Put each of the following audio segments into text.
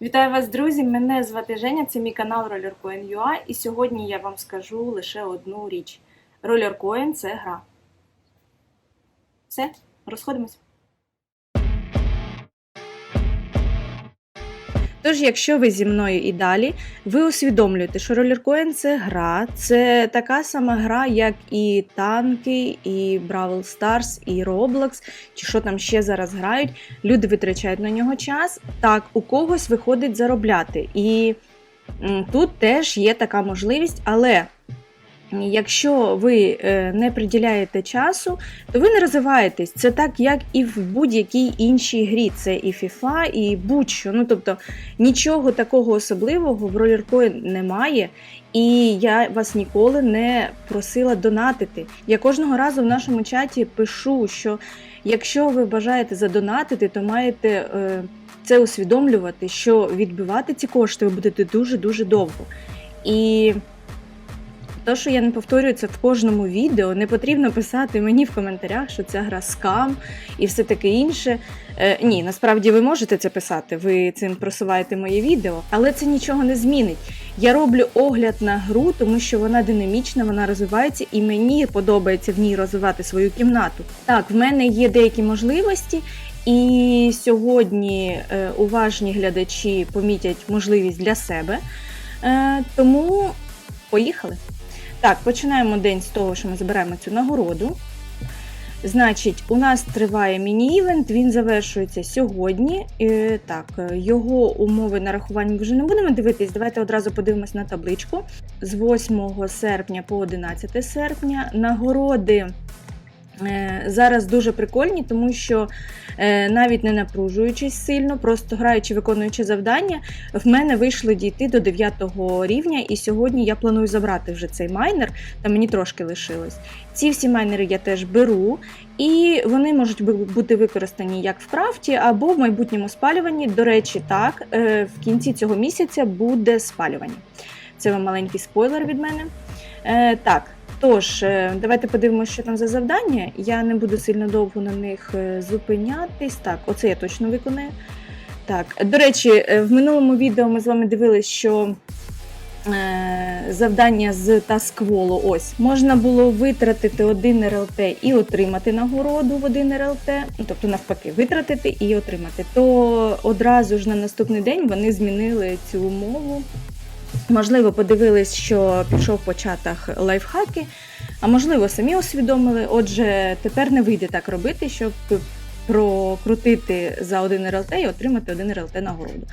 Вітаю вас, друзі! Мене звати Женя, це мій канал RollerCoin.ua і сьогодні я вам скажу лише одну річ. RollerCoin – це гра. Все, розходимось. Тож, якщо ви зі мною і далі, ви усвідомлюєте, що RollerCoin – це гра, це така сама гра, як і танки, і Бравл Stars, і Roblox, чи що там ще зараз грають. Люди витрачають на нього час. Так, у когось виходить заробляти. І тут теж є така можливість, але. Якщо ви е, не приділяєте часу, то ви не розвиваєтесь. Це так, як і в будь-якій іншій грі. Це і FIFA, і будь-що. Ну тобто нічого такого особливого в ролеркоін немає. І я вас ніколи не просила донатити. Я кожного разу в нашому чаті пишу, що якщо ви бажаєте задонатити, то маєте е, це усвідомлювати, що відбивати ці кошти ви будете дуже-дуже довго. І то, що я не повторюю це в кожному відео, не потрібно писати мені в коментарях, що ця гра скам і все таке інше. Е, ні, насправді ви можете це писати, ви цим просуваєте моє відео, але це нічого не змінить. Я роблю огляд на гру, тому що вона динамічна, вона розвивається, і мені подобається в ній розвивати свою кімнату. Так, в мене є деякі можливості. І сьогодні е, уважні глядачі помітять можливість для себе. Е, тому поїхали. Так, починаємо день з того, що ми збираємо цю нагороду. Значить, у нас триває міні-івент, він завершується сьогодні. І, так, е, його умови нарахування ми вже не будемо дивитись. Давайте одразу подивимось на табличку. З 8 серпня по 11 серпня нагороди. Е, Зараз дуже прикольні, тому що е, навіть не напружуючись сильно, просто граючи, виконуючи завдання, в мене вийшло дійти до 9 рівня, і сьогодні я планую забрати вже цей майнер, та мені трошки лишилось. Ці всі майнери я теж беру, і вони можуть бути використані як в крафті або в майбутньому спалюванні. До речі, так, е, в кінці цього місяця буде спалювання. Це вам маленький спойлер від мене. Так. Тож, е, давайте подивимося, що там за завдання. Я не буду сильно довго на них е, зупинятись. Так, оце я точно виконаю. Так, до речі, е, в минулому відео ми з вами дивились, що завдання з таскволу ось можна було витратити один РЛТ і отримати нагороду в один РЛТ, ну тобто навпаки, витратити і отримати. То одразу ж на наступний день вони змінили цю умову. Можливо, подивились, що пішов по чатах лайфхаки, а можливо, самі усвідомили. Отже, тепер не вийде так робити, щоб прокрутити за один РЛТ і отримати один РЛТ нагороду.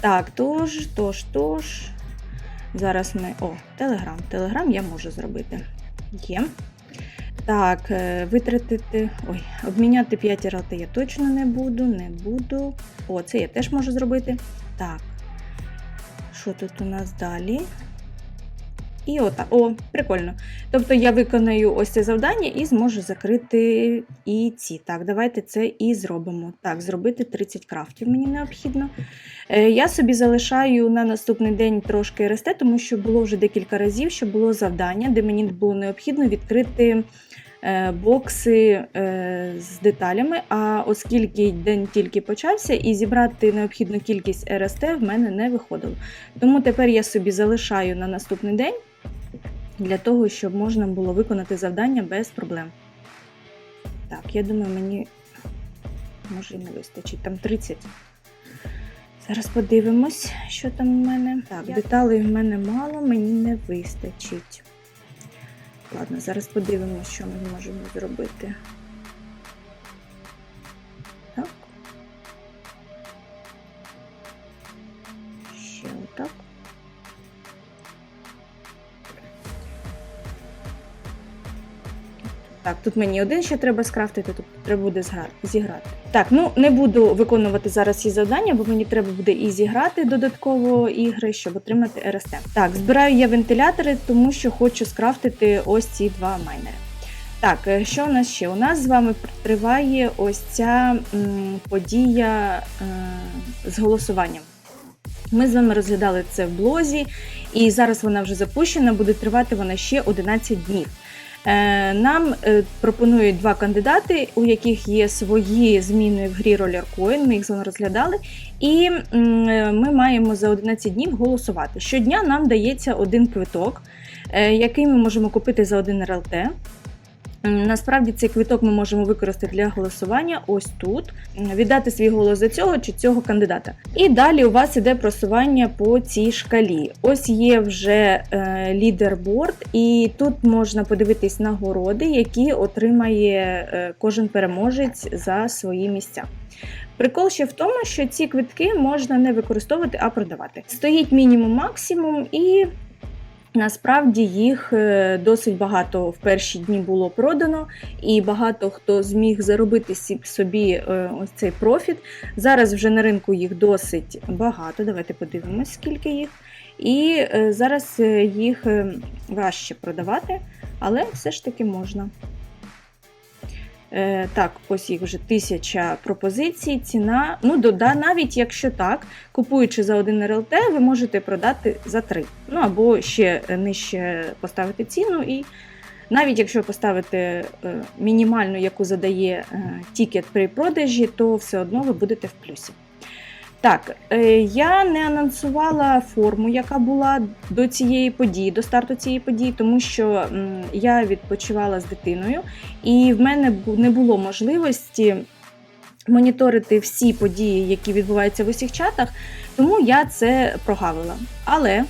Так, тож, тож, тож. Зараз ми. О, Телеграм. Телеграм я можу зробити. Є. Так, е, витратити. Ой, обміняти 5 РЛТ я точно не буду, не буду. О, це я теж можу зробити. Так. Що тут у нас далі? І ота. О, прикольно. Тобто я виконаю ось це завдання і зможу закрити і ці. Так, давайте це і зробимо. Так, зробити 30 крафтів мені необхідно. Е, Я собі залишаю на наступний день трошки РСТ, тому що було вже декілька разів, що було завдання, де мені було необхідно відкрити бокси е, з деталями. А оскільки день тільки почався, і зібрати необхідну кількість РСТ в мене не виходило. Тому тепер я собі залишаю на наступний день для того, щоб можна було виконати завдання без проблем. Так, я думаю, мені може і не вистачить. Там 30. Зараз подивимось, що там у мене. Так, деталей в мене мало, мені не вистачить. Ладно, зараз подивимось, що ми можемо зробити. Так, тут мені один ще треба скрафтити, тут треба буде зіграти. Так, ну не буду виконувати зараз ці завдання, бо мені треба буде і зіграти додатково ігри, щоб отримати РСТ. Так, збираю я вентилятори, тому що хочу скрафтити ось ці два майнери. Так, е, що у нас ще? У нас з вами триває ось ця м, подія е, з голосуванням. Ми з вами розглядали це в блозі, і зараз вона вже запущена, буде тривати вона ще 11 днів. Е, Нам е, пропонують два кандидати, у яких є свої зміни в грі Roller Coin, Ми їх з вами розглядали. І е, ми маємо за 11 днів голосувати. Щодня нам дається один квиток, який ми можемо купити за один РЛТ. Насправді цей квиток ми можемо використати для голосування ось тут, віддати свій голос за цього чи цього кандидата. І далі у вас іде просування по цій шкалі. Ось є вже е, лідерборд, і тут можна подивитись нагороди, які отримає е, кожен переможець за свої місця. Прикол ще в тому, що ці квитки можна не використовувати, а продавати. Стоїть мінімум максимум, і насправді їх е, досить багато в перші дні було продано, і багато хто зміг заробити собі е, ось цей профіт. Зараз вже на ринку їх досить багато. Давайте подивимось, скільки їх. І е, зараз їх е, важче продавати, але все ж таки можна. Е, так, ось їх вже тисяча пропозицій. Ціна. Ну, до- да, навіть якщо так, купуючи за один РЛТ, ви можете продати за три. Ну або ще нижче поставити ціну. І навіть якщо поставити е, мінімальну, яку задає е, тікет при продажі, то все одно ви будете в плюсі. Так, е, я не анонсувала форму, яка була до цієї події, до старту цієї події, тому що я відпочивала з дитиною, і в мене не було можливості моніторити всі події, які відбуваються в усіх чатах, тому я це прогавила. Але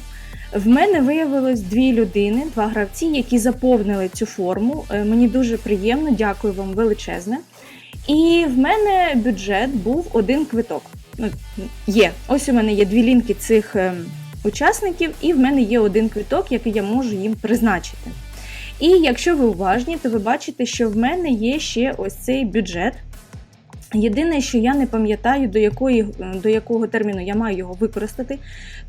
в мене виявилось дві людини, два гравці, які заповнили цю форму. Е, Мені дуже приємно, дякую вам величезне. І в мене бюджет був один квиток. Ну, є. Ось у мене є дві лінки цих ем, учасників, і в мене є один квиток, який я можу їм призначити. І якщо ви уважні, то ви бачите, що в мене є ще ось цей бюджет. Єдине, що я не пам'ятаю, до, якої, до якого терміну я маю його використати,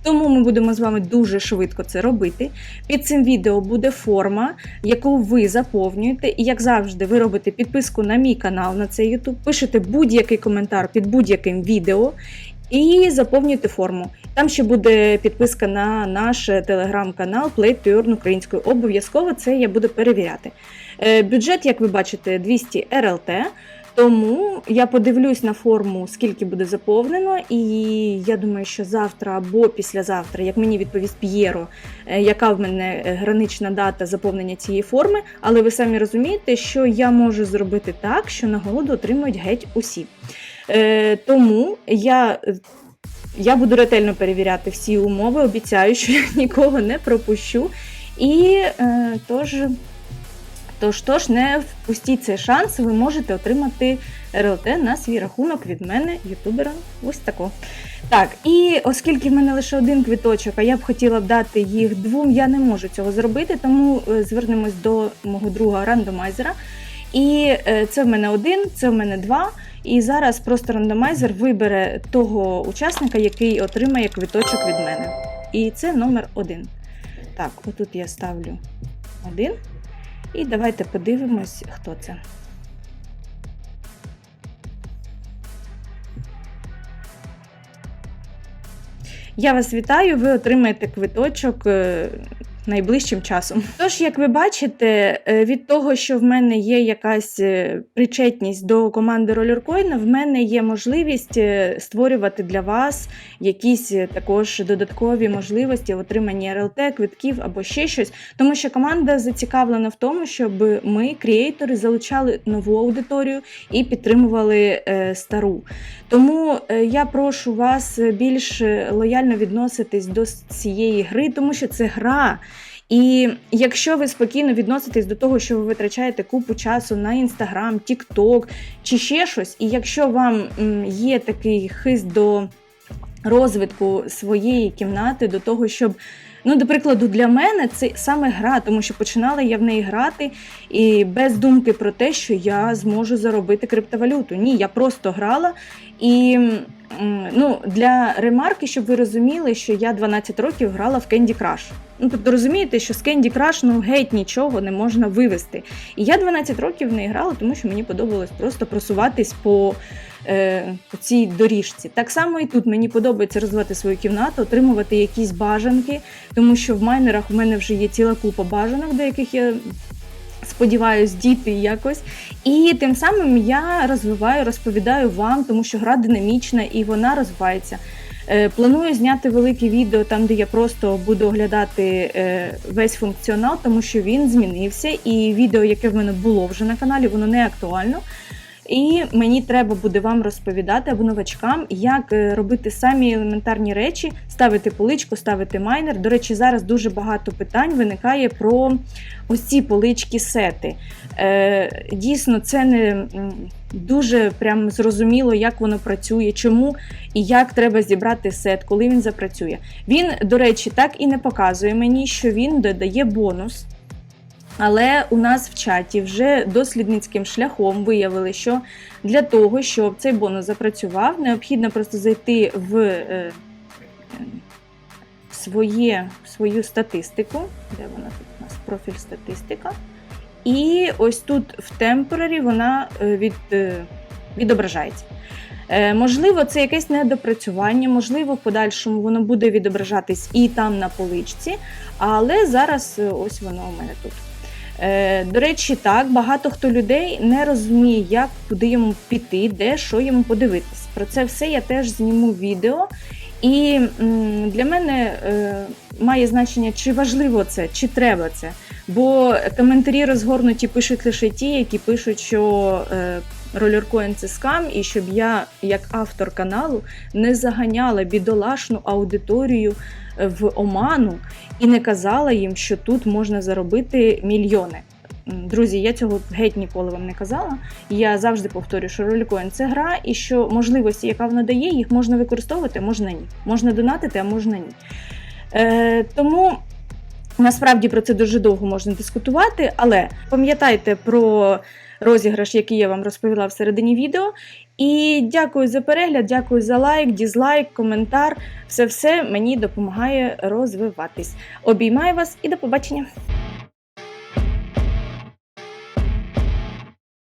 тому ми будемо з вами дуже швидко це робити. Під цим відео буде форма, яку ви заповнюєте. І, як завжди, ви робите підписку на мій канал на цей YouTube, пишете будь-який коментар під будь-яким відео і заповнюєте форму. Там ще буде підписка на наш телеграм-канал Play to Earn українською. Обов'язково це я буду перевіряти. Е, Бюджет, як ви бачите, 200 РЛТ. Тому я подивлюсь на форму, скільки буде заповнено, і я думаю, що завтра або післязавтра, як мені відповість П'єро, е, яка в мене е, гранична дата заповнення цієї форми. Але ви самі розумієте, що я можу зробити так, що нагороду отримують геть усі. Е, тому я. Я буду ретельно перевіряти всі умови, обіцяю, що я нікого не пропущу. І е, тож, тож, тож, не впустіть цей шанс, ви можете отримати РЛТ на свій рахунок від мене, ютубера. Ось тако. Так, і оскільки в мене лише один квиточок, а я б хотіла дати їх двом, я не можу цього зробити, тому е, звернемось до мого друга рандомайзера. І е, це в мене один, це в мене два. І зараз просто рандомайзер вибере того учасника, який отримає квиточок від мене. І це номер один. Так, отут я ставлю один. І давайте подивимось, хто це. Я вас вітаю, ви отримаєте квиточок е, найближчим часом. Тож, як ви бачите, е, від того, що в мене є якась е, причетність до команди Rollercoin, в мене є можливість е, створювати для вас якісь також додаткові можливості отримання РЛТ, квитків або ще щось. Тому що команда зацікавлена в тому, щоб ми, кріейтори, залучали нову аудиторію і підтримували стару. Тому я прошу вас більш лояльно відноситись до цієї гри, тому що це гра. І якщо ви спокійно відноситесь до того, що ви витрачаєте купу часу на інстаграм, тікток чи ще щось, і якщо вам є такий хист до розвитку своєї кімнати, до того, щоб. Ну, до прикладу, для мене це саме гра, тому що починала я в неї грати і без думки про те, що я зможу заробити криптовалюту. Ні, я просто грала. І ну, для ремарки, щоб ви розуміли, що я 12 років грала в Candy Crush. Ну, тобто розумієте, що з Candy Crush ну, геть нічого не можна вивести. І я 12 років в неї грала, тому що мені подобалось просто просуватись по, е, цій доріжці. Так само і тут мені подобається розвивати свою кімнату, отримувати якісь бажанки, тому що в майнерах в мене вже є ціла купа бажанок, до яких я Сподіваюсь, діти якось. І тим самим я розвиваю, розповідаю вам, тому що гра динамічна і вона розвивається. Е, Планую зняти велике відео там, де я просто буду оглядати е, весь функціонал, тому що він змінився, і відео, яке в мене було вже на каналі, воно не актуально. І мені треба буде вам розповідати або новачкам, як е, робити самі елементарні речі, ставити поличку, ставити майнер. До речі, зараз дуже багато питань виникає про ось ці полички сети. Е, дійсно, це не дуже прям зрозуміло, як воно працює, чому і як треба зібрати сет, коли він запрацює. Він, до речі, так і не показує мені, що він додає бонус. Але у нас в чаті вже дослідницьким шляхом виявили, що для того, щоб цей бонус запрацював, необхідно просто зайти в е, своє, свою статистику. Де вона тут у нас? Профіль статистика. І ось тут в темпорарі вона е, від, е, відображається. Можливо, це якесь недопрацювання, можливо, в подальшому воно буде відображатись і там на поличці, але зараз ось воно у мене тут. Е, До речі, так, багато хто людей не розуміє, як куди йому піти, де що йому подивитись. Про це все я теж зніму відео. І м, для мене е, має значення, чи важливо це, чи треба це. Бо коментарі розгорнуті пишуть лише ті, які пишуть, що е, Rollercoin це скам, і щоб я, як автор каналу, не заганяла бідолашну аудиторію е, в оману і не казала їм, що тут можна заробити мільйони. Друзі, я цього геть ніколи вам не казала. Я завжди повторюю, що Rollercoin – це гра, і що можливості, яка вона дає, їх можна використовувати, можна ні. Можна донатити, а можна ні. Е, тому насправді про це дуже довго можна дискутувати, але пам'ятайте про розіграш, який я вам розповіла в середині відео. І дякую за перегляд, дякую за лайк, дізлайк, коментар. Все все мені допомагає розвиватись. Обіймаю вас і до побачення!